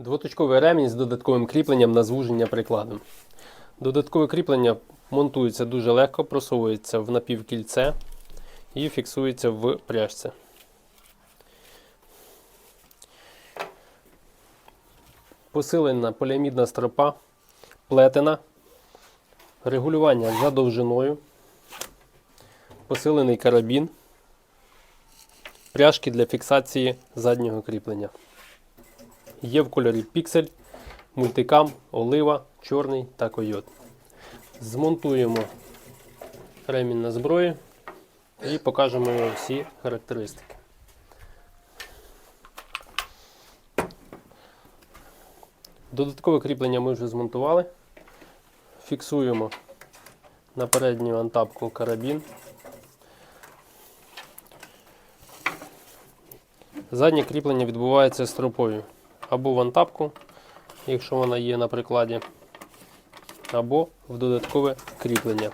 Двоточковий ремінь з додатковим кріпленням на звуження прикладом. Додаткове кріплення монтується дуже легко, просовується в напівкільце і фіксується в пряжці. Посилена поліамідна стропа, плетена, регулювання за довжиною, посилений карабін, пряжки для фіксації заднього кріплення. Є в кольорі піксель, мультикам, олива, чорний та койот. Змонтуємо ремінь на зброї і покажемо його всі характеристики. Додаткове кріплення ми вже змонтували. Фіксуємо на передню антапку карабін. Заднє кріплення відбувається стропою або в антапку, якщо вона є на прикладі, або в додаткове кріплення,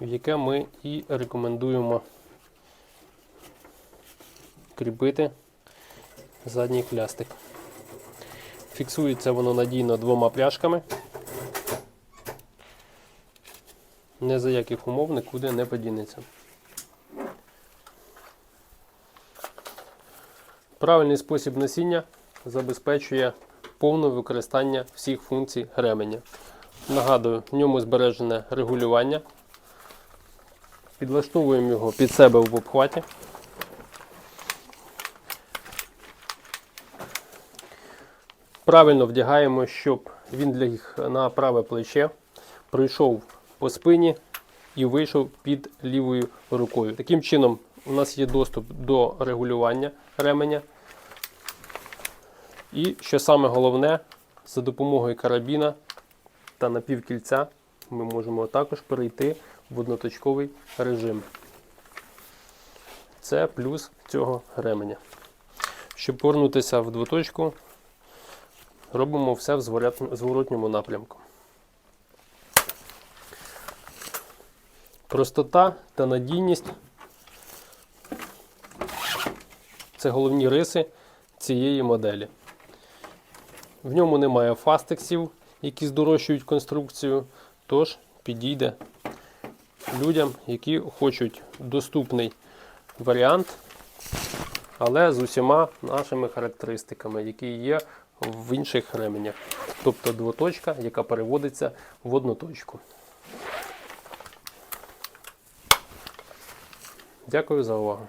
яке ми і рекомендуємо кріпити задній хлястик. Фіксується воно надійно двома пряжками. Не за яких умов нікуди не подінеться. Правильний спосіб носіння забезпечує повне використання всіх функцій ременя. Нагадую, в ньому збережене регулювання. Підлаштовуємо його під себе в обхваті. Правильно вдягаємо, щоб він ліг на праве плече, пройшов по спині і вийшов під лівою рукою. Таким чином, у нас є доступ до регулювання ременя. І що саме головне, за допомогою карабіна та напівкільця ми можемо також перейти в одноточковий режим. Це плюс цього ременя. Щоб повернутися в двоточку, робимо все в зворотньому напрямку. Простота та надійність це головні риси цієї моделі. В ньому немає фастексів, які здорожчують конструкцію, тож підійде людям, які хочуть доступний варіант, але з усіма нашими характеристиками, які є в інших ременях. Тобто двоточка, яка переводиться в одноточку. Дякую за увагу.